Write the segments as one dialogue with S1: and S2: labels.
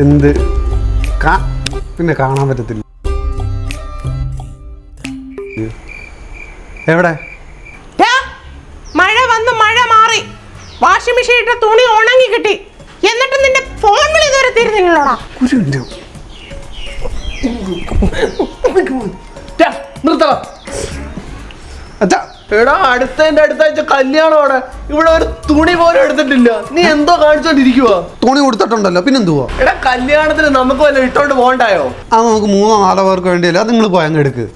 S1: എന്ത്? കാ പിന്നെ കാണാൻ പറ്റത്തില്ല. എവിടെ?
S2: മഴ വന്ന് മഴ മാറി. വാഷിംഗ് മെഷീൻ ഇട്ട തുണി ഉണങ്ങി കിട്ടി. എന്നിട്ട് നിന്റെ ഫോൺ വിളി ഇതുവരെ തീരുന്നില്ലോടാ
S1: ഒരു
S3: എടാ അടുത്തതിന്റെ അടുത്താഴ്ച കല്യാണമാണ് ഇവിടെ ഒരു തുണി പോലും എടുത്തിട്ടില്ല. നീ എന്തോ കാണിച്ചോണ്ടിരിക്കുവാ?
S1: തുണി കൊടുത്തിട്ടുണ്ടല്ലോ പിന്നെന്തുവാ?
S3: എടാ കല്യാണത്തിന് നമുക്ക് വല്ല ഇട്ടോണ്ട് പോകണ്ടായോ?
S1: ആ നമുക്ക് മൂന്നോ നാലോ പേർക്ക് വേണ്ടിയല്ല അത് നിങ്ങൾ പോയങ്ങ് എടുക്ക്.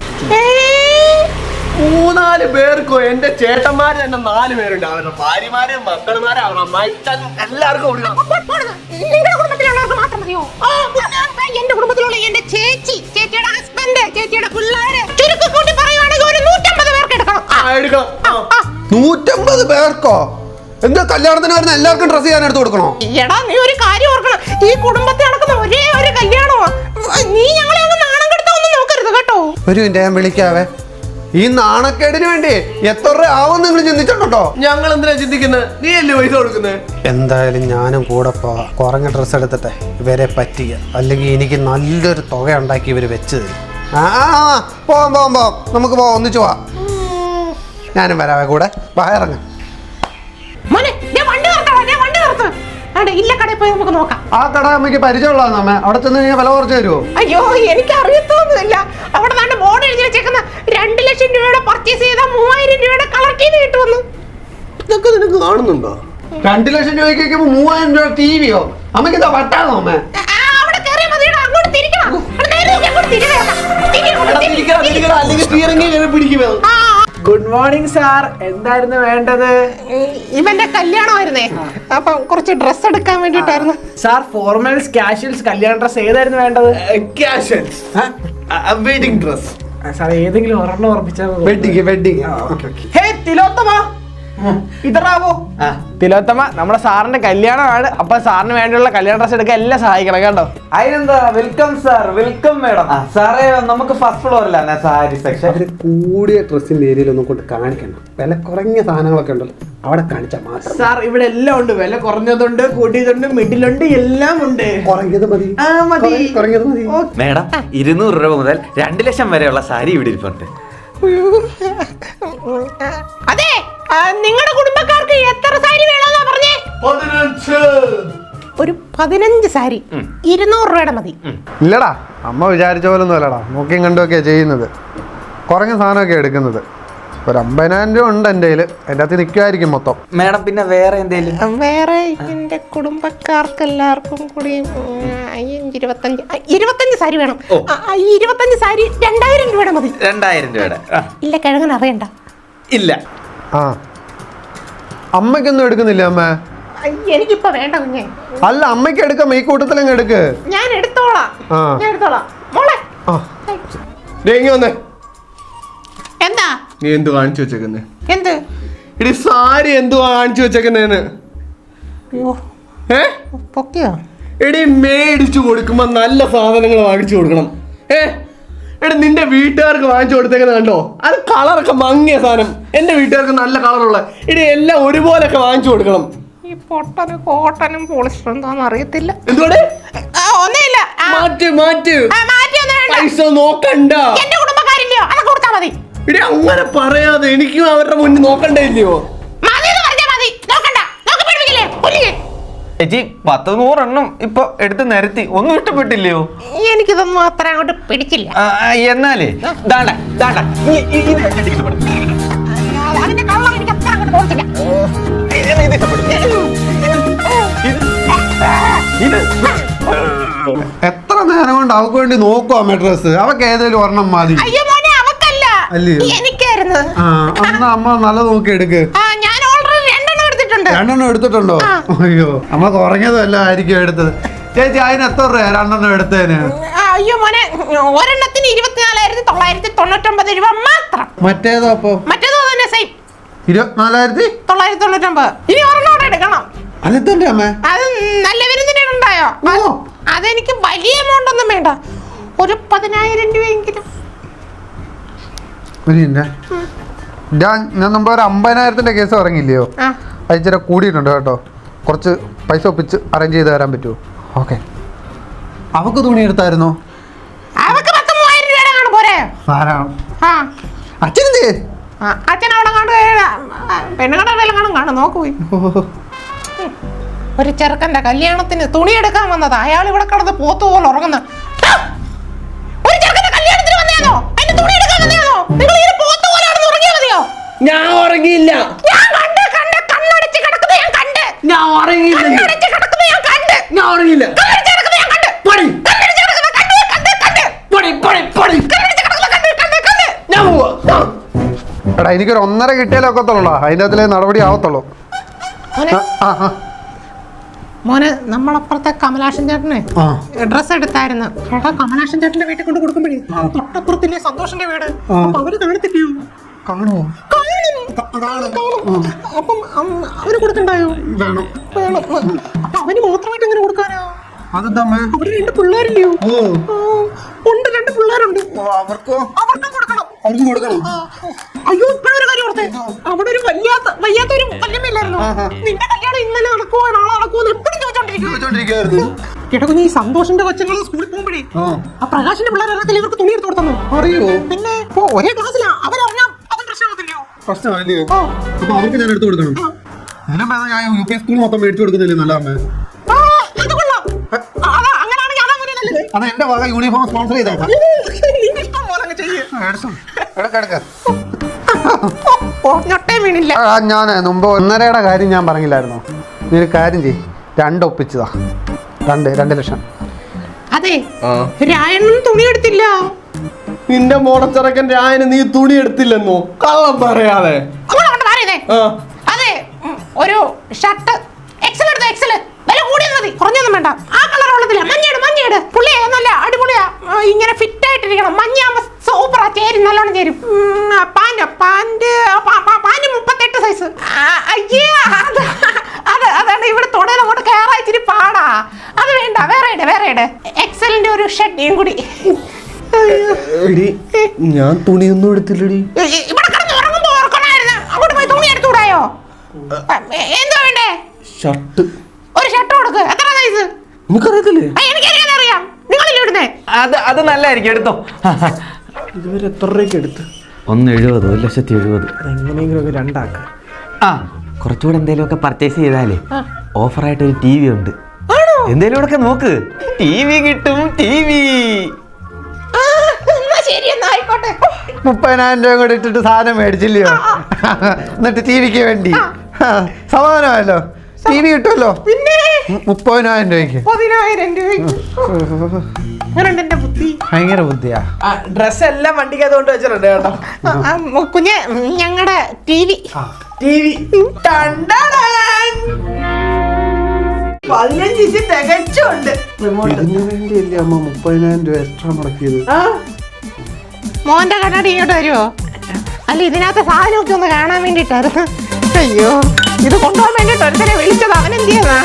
S3: മൂന്നാൽ പേർക്കോ? എന്റെ ചേട്ടന്മാര് തന്നെ നാല് പേരുണ്ട്. അവരുടെ ഭാര്യമാര് മക്കളുമാര് അവരുടെ അമ്മായി എല്ലാവർക്കും കൊടുക്കണം
S2: നിങ്ങളുടെ കുടുംബത്തിലുള്ളവർക്ക് മാത്രം മതിയോ? ആ, പിന്നെ എന്റെ കുടുംബത്തിലുള്ള എന്റെ ചേച്ചി. നൂറ്റമ്പത് പേർക്കോ?
S1: എന്താ കല്യാണത്തിന് വരുന്ന എല്ലാവർക്കും ഡ്രസ് ചെയ്യാൻ എടുത്തു കൊടുക്കണോ?
S2: എടാ നീ ഒരു കാര്യം ഓർക്കണം. ഈ കുടുംബത്തിൽ നടക്കുന്ന ഒരേ ഒരു കല്യാണമാ നീ ഞങ്ങളെ അങ്ങ് നാണം കെടുത്തൊന്നും നോക്കരുത് കേട്ടോ.
S1: ഒരു മിനിറ്റ് ഞാൻ വിളിക്കാവേ. ഈ നാണക്കേടിന് വേണ്ടി എത്ര രൂപ ആവും നിങ്ങൾ ചിന്തിച്ചിട്ടുണ്ടോ?
S3: ഞങ്ങൾ എന്തിനാ ചിന്തിക്കുന്നത് നീ അല്ലേ പൈസ കൊടുക്കുന്നത്
S1: എന്തായാലും ഞാനും കൂടെ പോവാ കുറഞ്ഞ ഡ്രസ്സ് എടുത്തിട്ടെ. ഇവരെ പറ്റിയ അല്ലെങ്കിൽ എനിക്ക് നല്ലൊരു തുക ഉണ്ടാക്കി ഇവർ വെച്ച് തരും. ആ, പോവാം പോവാം പോവാം. നമുക്ക് പോവാം ഒന്നിച്ചു പോവാം. ഞാനും വരാവേ കൂടെ. വാ ഇറങ്ങ.
S2: മോനെ ദേ വണ്ടി നിർത്തോ ദേ വണ്ടി നിർത്ത്. അവിടെ ഇല്ല കടയിൽ പോയി നമുക്ക് നോക്കാം.
S1: ആ കട അമ്മയ്ക്ക് പരിചയമുള്ളതാണ് അമ്മ. അവിടെ ചെന്ന് കഴിഞ്ഞാൽ വില കുറച്ച് തരുമോ
S2: അയ്യോ എനിക്ക് അറിയത്തൊന്നുമില്ല അവിടെ നാണ്ട് ബോർഡ് എഴുതി വെച്ചേക്കുന്ന. രണ്ട് ലക്ഷം രൂപയുടെ പർച്ചേസ് ചെയ്താൽ മൂവായിരം രൂപയുടെ കളർ ടി വി കിട്ടുമെന്ന്.
S3: ഇതൊക്കെ നിനക്ക് കാണുന്നുണ്ടോ?
S1: രണ്ട് ലക്ഷം രൂപയ്ക്ക് വെക്കുമ്പോൾ മൂവായിരം രൂപ ടി വിയോ അമ്മയ്ക്ക് ഇതാ വട്ടാണോ അമ്മ?
S2: ആ, അവിടെ മതിയെടാ, അങ്ങോട്ട് തിരിക്കണം. അവിടെ നേരെ നോക്കി അങ്ങോട്ട് തിരിക്കണം.
S3: തിരിക്കണം, തിരിക്കണം, അല്ലെങ്കിൽ സ്റ്റിയറിംഗ് പിടിക്കുമോ
S2: ആ,
S4: ഗുഡ് മോർണിംഗ് സാർ എന്തായിരുന്നു വേണ്ടത്?
S2: ഇവന്റെ കല്യാണമായിരുന്നേ. അപ്പൊ കുറച്ച് ഡ്രസ് എടുക്കാൻ വേണ്ടിട്ടായിരുന്നു
S4: സാർ ഫോർമൽസ് കാഷ്വൽസ് കല്യാണ ഡ്രസ് ഏതായിരുന്നു വേണ്ടത്?
S3: ക്യാഷൻസ് വെഡിങ് ഡ്രസ്
S4: സാർ ഏതെങ്കിലും ഒരെണ്ണം ഉറപ്പിച്ചാൽ.
S1: Wedding wedding
S4: hey Tilottama. ഇതറാവോ. Tilottama നമ്മുടെ സാറിന്റെ കല്യാണമാണ്. അപ്പൊ സാറിന് വേണ്ടിയുള്ള കല്യാണ ഡ്രസ് എടുക്കാൻ എല്ലാം സഹായിക്കണം കേട്ടോ.
S5: അതിനെന്താ? വെൽക്കം സാർ വെൽക്കം മേഡം സാറേ നമുക്ക് ഫസ്റ്റ് ഫ്ലോറിലാണ് സാരി സെക്ഷൻ
S1: അവർ കൂടിയ ഡ്രസ്സിന്റെ ഏരിയയിൽ ഒന്നും കൊണ്ട് കാണിക്കണം വില കുറഞ്ഞ സാധനങ്ങളൊക്കെ ഉണ്ടല്ലോ. അവിടെ കാണിച്ചാൽ മാത്രം
S4: സാർ ഇവിടെ എല്ലാം ഉണ്ട്. വില കുറഞ്ഞതുണ്ട് കൂട്ടിയതുണ്ട് മിഡിലുണ്ട് എല്ലാം ഉണ്ട്.
S1: കുറഞ്ഞത് മതി.
S4: ആ, മതി.
S1: കുറഞ്ഞത് മതി.
S5: മേഡം ഇരുന്നൂറ് രൂപ മുതൽ രണ്ട് ലക്ഷം വരെയുള്ള സാരി ഇവിടെ ഇരിപ്പുണ്ട്.
S2: അതെ. നിങ്ങളുടെ കുടുംബക്കാർക്ക് എത്ര സാരി വേണമെന്നാ പറഞ്ഞേ?
S3: പതിനഞ്ച്.
S2: ഒരു പതിനഞ്ച് സാരി. ഇരുന്നൂറ് രൂപയുടെ മതി.
S1: ഇല്ലടാ അമ്മ വിചാരിച്ച പോലെ ഒന്നും അല്ലടാ. നോക്കിയും കണ്ടുമൊക്കെയാ ചെയ്യുന്നത്. കുറഞ്ഞ സാധനമൊക്കെ എടുക്കുന്നത്. ഒരു അമ്പതിനായിരം രൂപ ഉണ്ട് എന്റെ കയ്യിൽ എന്റെ അകത്ത് നിൽക്കുമായിരിക്കും മൊത്തം.
S5: മേഡം പിന്നെ വേറെ എന്തെങ്കിലും
S2: വേറെ എന്റെ കുടുംബക്കാർക്ക് എല്ലാവർക്കും കൂടി ഇരുപത്തഞ്ച് ഇരുപത്തഞ്ച് സാരി വേണം. ഇരുപത്തഞ്ച് സാരി രണ്ടായിരം രൂപയുടെ മതി.
S5: രണ്ടായിരം രൂപയുടെ.
S2: ഇല്ല കിഴങ്ങൻ അറിയണ്ട
S5: ഇല്ല.
S1: ആ. അമ്മയ്ക്കൊന്നും എടുക്കുന്നില്ല അമ്മ?
S2: എനിക്കിപ്പൊ വേണ്ട കുഞ്ഞെ.
S1: അല്ല അമ്മയ്ക്ക് എടുക്കാം. ഈ കൂട്ടത്തിൽ അങ്ങ് എടുക്ക്.
S2: ഞാൻ എടുത്തോളാം.
S1: ആ.
S2: ഞാൻ എടുത്തോളാം. മോളെ.
S1: ആ.
S3: വന്നേ.
S2: എന്താ?
S3: നീ എന്ത് കാണിച്ചു വെച്ചേക്കുന്നേ?
S2: എന്ത്?
S3: ഇടി സാരി എന്തുവാ കാണിച്ചു വെച്ചേക്കുന്നേന്ന്?
S2: അയ്യോ
S3: ഏ?
S2: പൊക്കിയോ?
S3: എടി മേടിച്ചു കൊടുക്കുമ്പോ നല്ല സാധനങ്ങൾ വാങ്ങിച്ചു കൊടുക്കണം. ഏ? എടി നിന്റെ വീട്ടുകാർക്ക് വാങ്ങിച്ചു കൊടുത്തേക്കുന്ന കണ്ടോ? അത് കളറൊക്കെ മങ്ങിയ സാധനം. എന്റെ വീട്ടുകാർക്ക് നല്ല കളറുള്ള. ഇടി എല്ലാം ഒരുപോലൊക്കെ വാങ്ങിച്ചു കൊടുക്കണം.
S2: ഈ പൊട്ടനും കോട്ടനും പോളിസ്റ്ററും എന്താന്ന് അറിയത്തില്ല.
S3: എന്തുകൊണ്ട്
S2: ഒന്നുമില്ല.
S3: മാറ്റ് മാറ്റ്.
S2: വേണ്ട.
S3: പൈസ നോക്കണ്ട.
S2: എന്റെ കുടുംബക്കാരില്ലയോ? അതൊക്കെ കൊടുത്താ മതി.
S3: ഇടി അങ്ങനെ പറയാതെ എനിക്കും അവരുടെ മുന്നിൽ നോക്കണ്ടേ ഇല്ലയോ
S2: മതി എന്ന് പറഞ്ഞാ മതി നോക്കണ്ട നോക്കി പഠിപ്പിക്കില്ലേ കൊല്ലിക്കേ
S5: ചേച്ചി പത്ത് നൂറെണ്ണം ഇപ്പൊ എടുത്ത് നിരത്തി. ഒന്നും ഇഷ്ടപ്പെട്ടില്ലയോ?
S2: എനിക്കിതൊന്നും അത്ര അങ്ങോട്ട് പിടിച്ചില്ല.
S5: ആ, ആ, എന്നാലേ? ദാണ്ട ദാണ്ട. ഈ- ഈ- ഇത് എനിക്ക് ഇഷ്ടപ്പെടും.
S2: അതിന്റെ കള്ളം എനിക്ക് അത്ര അങ്ങോട്ട് തോന്നില്ല.
S5: ഇത് ഇത് ഇഷ്ടപ്പെടും. ഇത്.
S1: എത്ര നേരം കൊണ്ട് അവക്ക് വേണ്ടി നോക്കുവാ അമ്മ ഡ്രസ്സ്. അവക്ക് ഏതെങ്കിലും ഒരെണ്ണം മതി.
S2: അയ്യോ മോനെ അവക്കല്ല.
S1: അല്ലയോ?
S2: എനിക്കായിരുന്നു.
S1: ആ എന്നാ അമ്മ നല്ല നോക്കി എടുക്ക്
S2: ആ രണ്ടെണ്ണം എടുത്തിട്ടുണ്ട്.
S1: അയ്യോ അമ്മ കുറഞ്ഞതല്ല ആയിരിക്കും എടുത്തത്. ചേച്ചി അതിന് എത്ര രൂപ രണ്ടെണ്ണം എടുത്തതിന്?
S2: അയ്യോ മോനെ ഒരെണ്ണത്തിന് ഇരുപത്തിനാലായിരത്തി തൊള്ളായിരത്തി തൊണ്ണൂറ്റൊമ്പത് രൂപ മാത്രം.
S1: മറ്റേതോ അപ്പോ?
S2: മറ്റേതോ തന്നെ സെയിം
S1: ഇരുപത്തിനാലായിരത്തി?
S2: തൊള്ളായിരത്തി തൊണ്ണൂറ്റൊമ്പത്. ഇനി ഒരെണ്ണം എടുക്കണം.
S1: അതെത്തന്റെ അമ്മ?
S2: അത് നല്ല വിരുന്നിന് ഉണ്ടായോ. അതെനിക്ക് വലിയ എമൗണ്ട് ഒന്നും വേണ്ട. ഒരു പതിനായിരം രൂപയെങ്കിലും.
S1: ഞാൻ മുമ്പ് ഒരു അമ്പതിനായിരത്തിന്റെ കേസ് ഇറങ്ങില്ലയോ
S2: ആ
S1: അത് ഇച്ചിരി കൂടിയിട്ടുണ്ട് കേട്ടോ. കുറച്ച് പൈസ ഒപ്പിച്ച് അറേഞ്ച് ചെയ്ത് തരാൻ പറ്റുമോ? ഓക്കെ. അവക്ക് തുണി എടുത്തായിരുന്നോ?
S2: അവക്ക് പത്ത് മൂവായിരം രൂപയുടെ കാണും പോരെ. ആ.
S1: അച്ഛനെന്തേ
S2: ആ, അച്ഛൻ അവിടെ കണ്ട് പെണ്ണുങ്ങളുടെ ഇടയിൽ കാണും കാണും. നോക്ക് പോയി. ഒരു ചെറുക്കന്റെ കല്യാണത്തിന് തുണി എടുക്കാൻ വന്നത്. അയാൾ ഇവിടെ കിടന്ന് പോത്ത് പോലെ ഉറങ്ങുന്ന! ഒരു ചെറുക്കന്റെ കല്യാണത്തിന് തുണി എടുക്കാൻ നിങ്ങൾ ഇങ്ങനെ പോത്ത് പോലെ കിടന്ന് ഉറങ്ങിയാ മതിയോ?
S3: ഞാൻ ഉറങ്ങിയില്ല
S2: ഞാൻ കണ്ട് കണ്ട് കണ്ണടച്ച് കിടക്കുന്നത് ഞാൻ കണ്ട്
S3: ഞാൻ ഉറങ്ങിയില്ല
S2: കണ്ണടച്ച് കിടക്കുന്നത് ഞാൻ കണ്ട്
S3: ഞാൻ ഉറങ്ങിയില്ല
S2: കണ്ണടച്ച് കിടക്കുന്നത് ഞാൻ കണ്ട്
S3: പടി
S2: കണ്ണടച്ച് കിടക്കുന്നത് കണ്ട് കണ്ട് കണ്ട്
S3: പടി പടി പടി
S2: കണ്ണടച്ച് കിടക്കുന്നത് കണ്ട് കണ്ട് കണ്ട്
S3: ഞാൻ പോവാ. അറിയില്ല
S1: എടാ എനിക്കൊരു ഒന്നര കിട്ടിയാലേ ഒക്കത്തുള്ളൂ അതിന്റെ അകത്തിലെ നടപടി ആവത്തുള്ളൂ.
S2: മോനെ.
S1: ആ ആ
S2: മോനെ നമ്മളപ്പുറത്തെ കമലാഷൻ ചേട്ടനെ ഡ്രസ് എടുത്തായിരുന്നു. എടാ കമലാഷൻ ചേട്ടന്റെ വീട്ടിൽ കൊണ്ട് കൊടുക്കുമ്പോഴേ തൊട്ടപ്പുറത്തില്ലേ സന്തോഷന്റെ വീട്? അപ്പൊ അവർ കാണത്തില്ലയോ?
S1: കാണുമോ
S2: കാണും. കാണും. അപ്പം അവർ അവന് കൊടുക്കണ്ടായോ
S1: വേണം.
S2: വേണം അപ്പൊ അവന് മാത്രമായിട്ട് കൊടുക്കാനാ?
S1: അതെന്താ
S2: അവർ രണ്ട് പിള്ളേരില്ലയോ? ഉണ്ട് രണ്ട് പിള്ളേരുണ്ട്.
S1: അവർക്കോ?
S2: അവർക്കും കൊടുക്കണം.
S1: അവർക്ക് കൊടുക്കണം.
S2: അയ്യോ ഇപ്പോഴൊരു കാര്യം ഓർത്തേ. അവിടെ ഒരു വല്ലാത്ത വയ്യാത്തൊരു വല്യമ്മയില്ലായിരുന്നു നിന്റെ കല്യാണം ഇന്നലെ നടക്കുവോ? നാളെ നടക്കുവോ? എന്ന് എപ്പോഴും ചോദിച്ചോണ്ടിരിക്കും കേട്ടോ കുഞ്ഞ് ഈ സന്തോഷിന്റെ കൊച്ചുങ്ങൾ സ്കൂളിൽ പോകുമ്പോഴേ
S1: ആ.
S2: പ്രകാശിന്റെ പിള്ളേർ അറിയത്തില്ല ഇവർക്ക് തുണി എടുത്ത് കൊടുത്തു
S1: അറിയോ?
S2: പിന്നെ ഇപ്പൊ ഒരേ ക്ലാസ്സിലാ. അവരറിഞ്ഞാ അതും പ്രശ്നമാകത്തില്ലയോ?
S1: പ്രശ്നമല്ലയോ
S2: ആ.
S1: അപ്പൊ അവർക്ക് ഞാൻ എടുത്തു കൊടുക്കണം. ഭേദം ഞാൻ യു പി സ്കൂൾ മൊത്തം മേടിച്ചു കൊടുക്കുന്നില്ലേ? നല്ല അമ്മ.
S2: അത്
S1: എന്റെ വക യൂണിഫോം സ്പോൺസർ ചെയ്തേക്കാം.
S2: വീണില്ല.
S1: ഞാൻ മുമ്പ് ഒന്നരയുടെ കാര്യം ഞാൻ പറഞ്ഞില്ലായിരുന്നോ? നീ ഒരു കാര്യം ചെയ് രണ്ട് ഒപ്പിച്ചതാ. രണ്ട് രണ്ട് ലക്ഷം.
S2: അതെ
S3: ആ.
S2: തുണി എടുത്തില്ല.
S3: നിന്റെ മോടച്ചിറക്കൻ രായന് നീ തുണി എടുത്തില്ലെന്നോ? കള്ളം പറയാതെ.
S2: അതെ ഒരു ഷർട്ട്. എക്സൽ എടുത്തോ എക്സൽ വില കൂടിയത് മതി. കുറഞ്ഞൊന്നും വേണ്ട. ആ കളർ ഉള്ളതില്ല മഞ്ഞയുടെ മഞ്ഞയുടെ പുള്ളി നല്ല അടിപൊളിയാ ഇങ്ങനെ ഫിറ്റ് ആയിട്ടിരിക്കണം മഞ്ഞയാകുമ്പോ സൂപ്പറാ ചേരും നല്ലോണം ചേരും. പാന്റ് പാന്റ് പാന്റ് മുപ്പത്തെട്ട് സൈസ് അയ്യേ അത് അത് അതാണ് ഇവിടെ തുടയിൽ അങ്ങോട്ട് കയറാൻ ഇച്ചിരി പാടാ. അത് വേണ്ട വേറെ ഇട വേറെ ഇട. എക്സലിന്റെ ഒരു ഷെഡിയും കൂടി.
S3: ഞാൻ തുണിയൊന്നും എടുത്തില്ലടി.
S2: ഇവിടെ കിടന്ന് ഉറങ്ങുമ്പോ ഓർക്കണായിരുന്നു അങ്ങോട്ട് പോയി തുണി എടുത്തുകൂടായോ എന്തോ വേണ്ടേ?
S3: ഷർട്ട്.
S2: ഒരു ഷർട്ട് കൊടുക്ക്. എത്ര സൈസ്
S3: നിനക്കറിയത്തില്ലേ
S5: അത് അത് നല്ലതായിരിക്കും എടുത്തോ.
S3: ഇതുവരെ എത്ര രൂപയ്ക്ക് എടുത്തു?
S5: ഒന്ന് എഴുപത് ഒരു ലക്ഷത്തി എഴുപത്.
S3: എങ്ങനെയെങ്കിലും ഒക്കെ രണ്ടാക്ക.
S5: ആ. കുറച്ചുകൂടെ എന്തെങ്കിലുമൊക്കെ പർച്ചേസ് ചെയ്താലേ ഓഫറായിട്ട് ഒരു ടി വി ഉണ്ട്. എന്തേലും ഒക്കെ നോക്ക്. ടി വി കിട്ടും ടി വി
S1: മുപ്പതിനായിരം രൂപ കൂടെ ഇട്ടിട്ട് സാധനം മേടിച്ചില്ലയോ? എന്നിട്ട് ടി വിക്ക് വേണ്ടി. സമാധാനമല്ലോ ടി വി കിട്ടുമല്ലോ?
S2: പിന്നെ?
S1: മുപ്പതിനായിരം രൂപയ്ക്ക്.
S2: പതിനായിരം രൂപയ്ക്ക്. അങ്ങനെയുണ്ട് എന്റെ ബുദ്ധി?
S1: ഭയങ്കര ബുദ്ധിയാ.
S4: ഡ്രസ് എല്ലാം വണ്ടിക്ക് അതുകൊണ്ട് വെച്ചിട്ടുണ്ട് കേട്ടോ.
S2: ആ, ആ, മു- കുഞ്ഞെ ഞങ്ങളുടെ ടി വി.
S4: T V. പതിനഞ്ച് ഇഞ്ച് തികച്ചുണ്ട്. റിമോട്ട്.
S1: ഇതിനു വേണ്ടിയല്ലേ അമ്മ മുപ്പതിനായിരം രൂപ എക്സ്ട്രാ മുടക്കിയത്?
S4: ആ.
S2: മോന്റെ കണ്ണാടി ഇങ്ങോട്ട് വരുമോ അല്ല ഇതിനകത്ത് സാധനമൊക്കെ ഒന്ന് കാണാൻ വേണ്ടിട്ടായിരുന്നു അയ്യോ ഇത് കൊണ്ടുപോകാൻ വേണ്ടിട്ട് ഒരുത്തനെ വിളിച്ചത്. ചെയ്യതാ